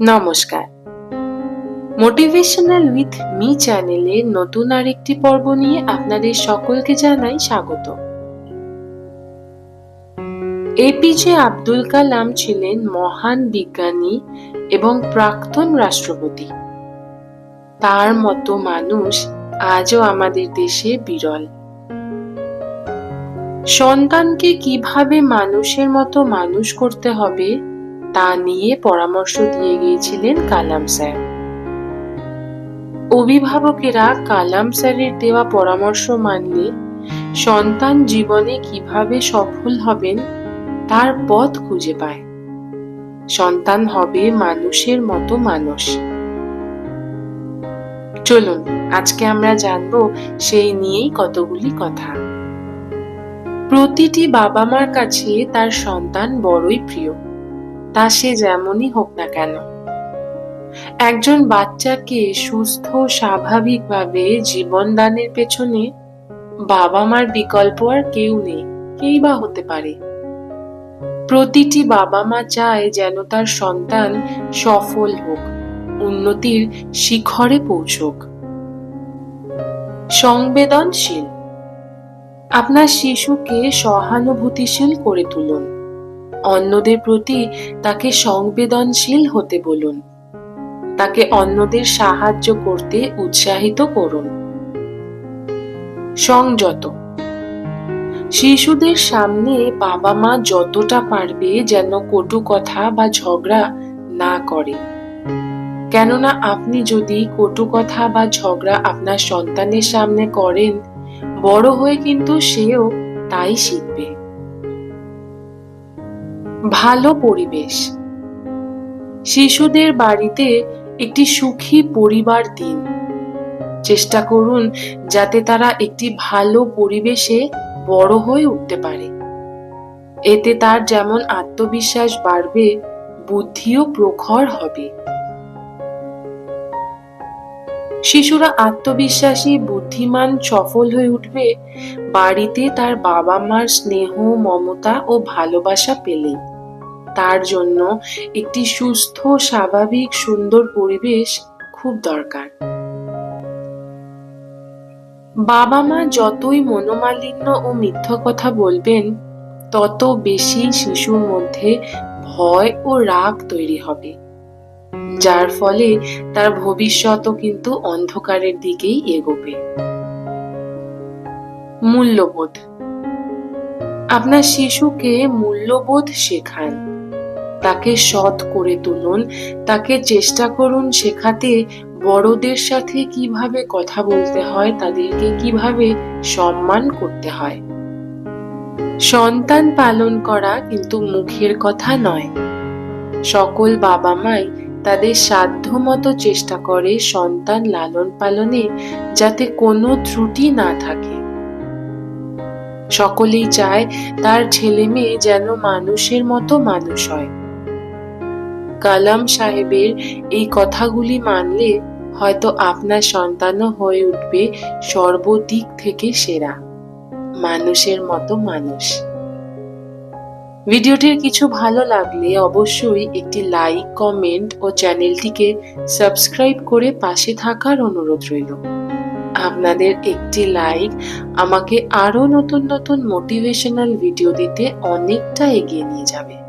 নমস্কার। Motivational with me চ্যানেলে নতুন আরেকটি পর্ব নিয়ে আপনাদের সকলকে জানাই স্বাগত। এপিজে আব্দুল কালাম ছিলেন মহান বিজ্ঞানী এবং প্রাক্তন রাষ্ট্রপতি। তার মতো মানুষ আজও আমাদের দেশে বিরল। সন্তানকে কীভাবে মানুষের মতো মানুষ করতে হবে তা নিয়ে পরামর্শ দিয়ে গিয়েছিলেন কালাম স্যার। অভিভাবকেরা কালাম স্যারের দেওয়া পরামর্শ মানলে সন্তান জীবনে কীভাবে সফল হবেন তার পথ খুঁজে পায়। সন্তান হবে মানুষের মতো মানুষ। চলুন, আজকে আমরা জানব সেই নিয়েই কতগুলি কথা। প্রতিটি বাবা মার কাছে তার সন্তান বড়ই প্রিয়। তা সে যেমনই হোক না কেন। একজন বাচ্চাকে সুস্থ, স্বাভাবিকভাবে জীবন দানের পেছনে বাবা মার বিকল্প আর কেউ নেই, কেই বা হতে পারে। প্রতিটি বাবা মা চায় যেন তার সন্তান সফল হোক, উন্নতির শিখরে পৌঁছক। সংবেদনশীল। আপনার শিশুকে সহানুভূতিশীল করে তুলুন। অন্যদের প্রতি তাকে সংবেদনশীল হতে বলুন। তাকে অন্যদের সাহায্য করতে উৎসাহিত করুন। সংযত। শিশুদের সামনে বাবা মা যতটা পারবে যেন কটু কথা বা ঝগড়া না করে। কেননা আপনি যদি কটু কথা বা ঝগড়া আপনার সন্তানের সামনে করেন, বড় হয়ে কিন্তু সেও তাই শিখবে। ভালো পরিবেশ। শিশুদের বাড়িতে একটি সুখী পরিবার দিন। চেষ্টা করুন যাতে তারা একটি ভালো পরিবেশে বড় হয়ে উঠতে পারে। এতে তার যেমন আত্মবিশ্বাস বাড়বে, বুদ্ধিও প্রখর হবে। শিশুরা আত্মবিশ্বাসী, বুদ্ধিমান, সফল হয়ে উঠবে বাড়িতে তার বাবা মার স্নেহ, মমতা ও ভালোবাসা পেলে তার জন্য একটি সুস্থ, স্বাভাবিক, সুন্দর পরিবেশ খুব দরকার। বাবা মা যতই মনোমালিন্য ও মিথ্য কথা বলবেন, তত বেশি শিশুর মধ্যে ভয় ও রাগ তৈরি হবে, যার ফলে তার ভবিষ্যৎও কিন্তু অন্ধকারের দিকেই এগোবে। মূল্যবোধ। আপনার শিশুকে মূল্যবোধ শেখান। তাকে সৎ করে তুলুন, তাকে চেষ্টা করুন শেখাতে বড়দের সাথে কীভাবে কথা বলতে হয়, তাদেরকে কীভাবে সম্মান করতে হয়। সন্তান পালন করা কিন্তু মুখের কথা নয়। সকল বাবা মাই তাদের সাধ্যমতো চেষ্টা করে সন্তান লালন পালনে যাতে কোনো ত্রুটি না থাকে। সকলেই চায় তার ছেলে মেয়ে যেন মানুষের মতো মানুষ হয়। কালাম সাহেবের এই কথাগুলি মানলে হয়তো আপনার সন্তানও হয়ে উঠবে সর্বদিক থেকে সেরা। মানুষের মতো মানুষ। ভিডিওটির কিছু ভালো লাগলে অবশ্যই একটি লাইক, কমেন্ট ও চ্যানেলটিকে সাবস্ক্রাইব করে পাশে থাকার অনুরোধ রইল। আপনাদের একটি লাইক আমাকে আরও নতুন নতুন মোটিভেশনাল ভিডিও দিতে অনেকটা এগিয়ে নিয়ে যাবে।